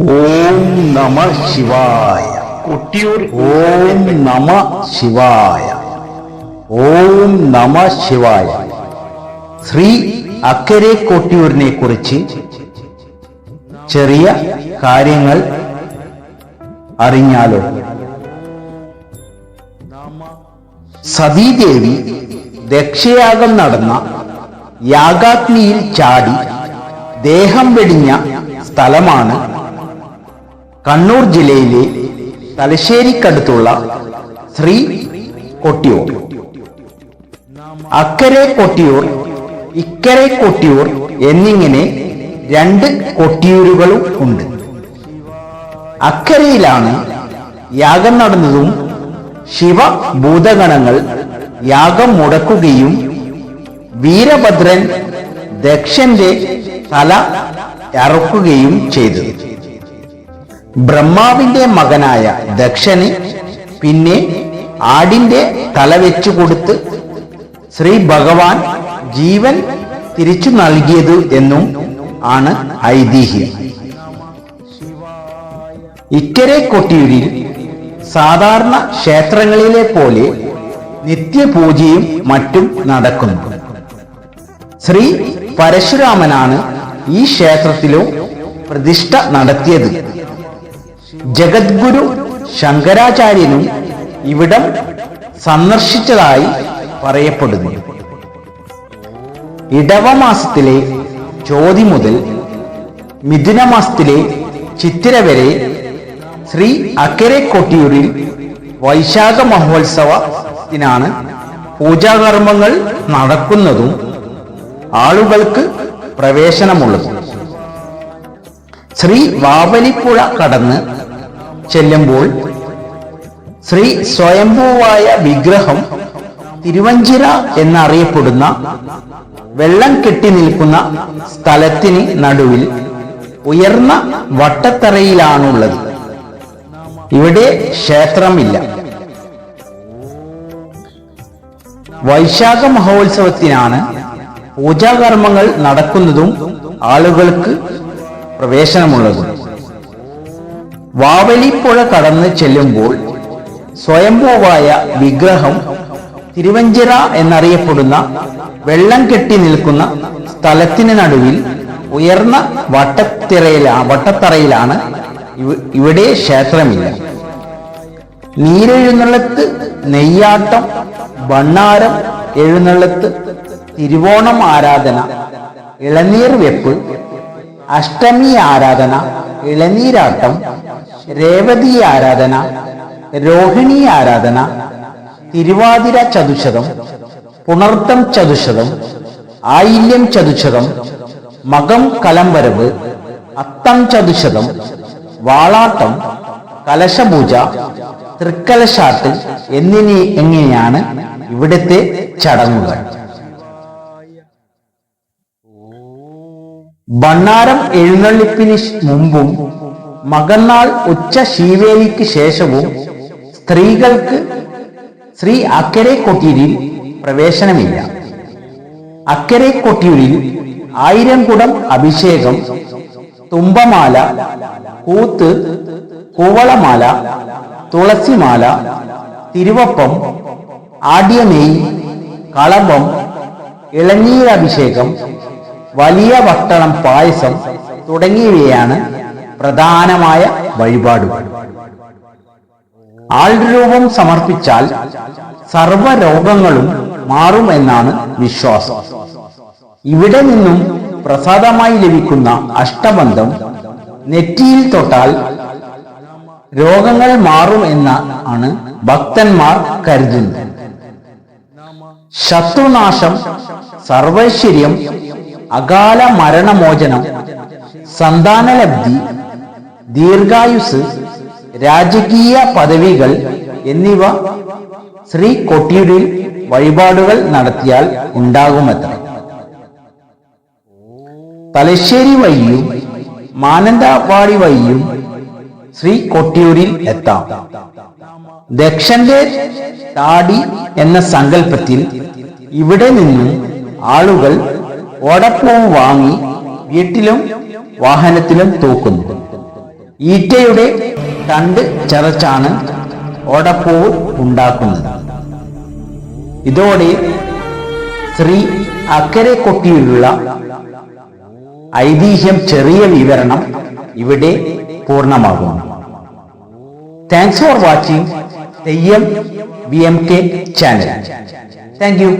ഓം നമ ശിവായ. കൊട്ടിയൂർ ഓം നമ ശിവായ. ഓം നമ ശിവായ. ശ്രീ അക്കരെ കൊട്ടിയൂരിനെ കുറിച്ച് ചെറിയ കാര്യങ്ങൾ അറിഞ്ഞാലോ? സതീദേവി ദക്ഷയാഗം നടന്ന യാഗാഗ്നിയിൽ ചാടി ദേഹം വെടിഞ്ഞ സ്ഥലമാണ് കണ്ണൂർ ജില്ലയിലെ തലശ്ശേരിക്കടുത്തുള്ള ശ്രീ കൊട്ടിയൂർ. അക്കരെ കൊട്ടിയൂർ ഇക്കരെ കൊട്ടിയൂർ എന്നിങ്ങനെ രണ്ട് കൊട്ടിയൂരുകളും ഉണ്ട്. അക്കരയിലാണ് യാഗം നടന്നതും ശിവഭൂതഗണങ്ങൾ യാഗം മുടക്കുകയും വീരഭദ്രൻ ദക്ഷന്റെ തല അറുക്കുകയും ചെയ്തത്. ബ്രഹ്മാവിന്റെ മകനായ ദക്ഷന് പിന്നെ ആടിന്റെ തല വെച്ചു കൊടുത്ത് ശ്രീ ഭഗവാൻ ജീവൻ തിരിച്ചു നൽകിയത് എന്നും ആണ് ഐതിഹ്യം. ഇക്കരെ കൊട്ടിയൂരിൽ സാധാരണ ക്ഷേത്രങ്ങളിലെ പോലെ നിത്യപൂജയും മറ്റും നടക്കുന്നു. ശ്രീ പരശുരാമനാണ് ഈ ക്ഷേത്രത്തിലും പ്രതിഷ്ഠ നടത്തിയത്. ജഗദ്ഗുരു ശങ്കരാചാര്യനും ഇവിടം സന്ദർശിച്ചതായി പറയപ്പെടുന്നു. ഇടവമാസത്തിലെ ചോതി മുതൽ മിഥുനമാസത്തിലെ ചിത്തിര വരെ ശ്രീ അക്കരെ കൊട്ടിയൂരിൽ വൈശാഖ മഹോത്സവത്തിനാണ് പൂജാകർമ്മങ്ങൾ നടക്കുന്നതും ആളുകൾക്ക് പ്രവേശനമുള്ളതും. ശ്രീ വാവലിപ്പുഴ കടന്ന് ചെല്ലുമ്പോൾ ശ്രീ സ്വയംഭൂവായ വിഗ്രഹം തിരുവഞ്ചിറ എന്നറിയപ്പെടുന്ന വെള്ളം കെട്ടി നിൽക്കുന്ന സ്ഥലത്തിന് നടുവിൽ ഉയർന്ന വട്ടത്തറയിലാണുള്ളത്. ഇവിടെ ക്ഷേത്രമില്ല. വൈശാഖ മഹോത്സവത്തിനാണ് പൂജാകർമ്മങ്ങൾ നടക്കുന്നതും ആളുകൾക്ക് പ്രവേശനമുള്ളതും. വാവലിപ്പുഴ കടന്ന് ചെല്ലുമ്പോൾ സ്വയംഭൂവായ വിഗ്രഹം തിരുവഞ്ചിറ എന്നറിയപ്പെടുന്ന വെള്ളം കെട്ടി നിൽക്കുന്ന സ്ഥലത്തിന് നടുവിൽ ഉയർന്ന വട്ടത്തിറയിലാ വട്ടത്തറയിലാണ് ഇവിടെ ക്ഷേത്രമില്ല. നീരെഴുന്നള്ളത്ത് നെയ്യാട്ടം ഭണ്ണാരം എഴുന്നള്ളത്ത് തിരുവോണം ആരാധന ഇളനീർ വെപ്പ് അഷ്ടമി ആരാധന ഇളനീരാട്ടം രേവതി ആരാധന രോഹിണി ആരാധന തിരുവാതിര ചതുശതം പുണർത്തം ചതുശതം ആയില്യം ചതുശതം മകം കലംവരവ് അത്തം ചതുശതം വാളാട്ടം കലശപൂജ തൃക്കലശാട്ട് എന്നിനി എങ്ങനെയാണ് ഇവിടുത്തെ ചടങ്ങുകൾ? ഭണ്ണാരം എഴുന്നള്ളിപ്പിന് മുമ്പും മകന്നാൾ ഉച്ച ശീവേലിക്ക് ശേഷവും സ്ത്രീകൾക്ക് ശ്രീ അക്കരെ കൊട്ടിയൂരിൽ പ്രവേശനമില്ല. അക്കരെ കൊട്ടിയൂരിൽ ആയിരം കുടം അഭിഷേകം തുമ്പമാല കൂത്ത് കൂവളമാല തുളസിമാല തിരുവപ്പം ആടിയമേയ് കളഭം ഇളനീരഭിഷേകം വലിയ വട്ടണം പായസം തുടങ്ങിയവയാണ് പ്രധാനമായ വഴിപാടുകൾ. ആൾരൂപം സമർപ്പിച്ചാൽ സർവരോഗങ്ങളും മാറും എന്നാണ് വിശ്വാസം. ഇവിടെ നിന്നും പ്രസാദമായി ലഭിക്കുന്ന അഷ്ടബന്ധം നെറ്റിയിൽ തൊട്ടാൽ രോഗങ്ങൾ മാറും എന്ന ആണ് ഭക്തന്മാർ കരുതുന്നത്. ശത്രുനാശം സർവൈശ്വര്യം അകാല മരണമോചനം സന്താനലബ്ധി ദീർഘായുസ് രാജകീയ പദവികൾ എന്നിവ ശ്രീ കൊട്ടിയൂരിൽ വഴിപാടുകൾ നടത്തിയാൽ ഉണ്ടാകുമത്ര. തലശ്ശേരി വഴിയും മാനന്തവാടി വഴിയും ശ്രീ കൊട്ടിയൂരിൽ എത്താം. ദക്ഷന്റെ താടി എന്ന സങ്കല്പത്തിൽ ഇവിടെ നിന്നും ആളുകൾ ഓടപ്പൂവ് വാങ്ങി വീട്ടിലും വാഹനത്തിലും തൂക്കുന്നു. ഈറ്റയുടെ തണ്ട് ചതച്ചാണ് ഓടപ്പൂവ് ഉണ്ടാക്കുന്നത്. ഇതോടെ ശ്രീ അക്കരെ കൊട്ടിയിലുള്ള ഐതിഹ്യം ചെറിയ വിവരണം ഇവിടെ പൂർണമാകുന്നു. Thanks for watching Theyyam V M K channel thank you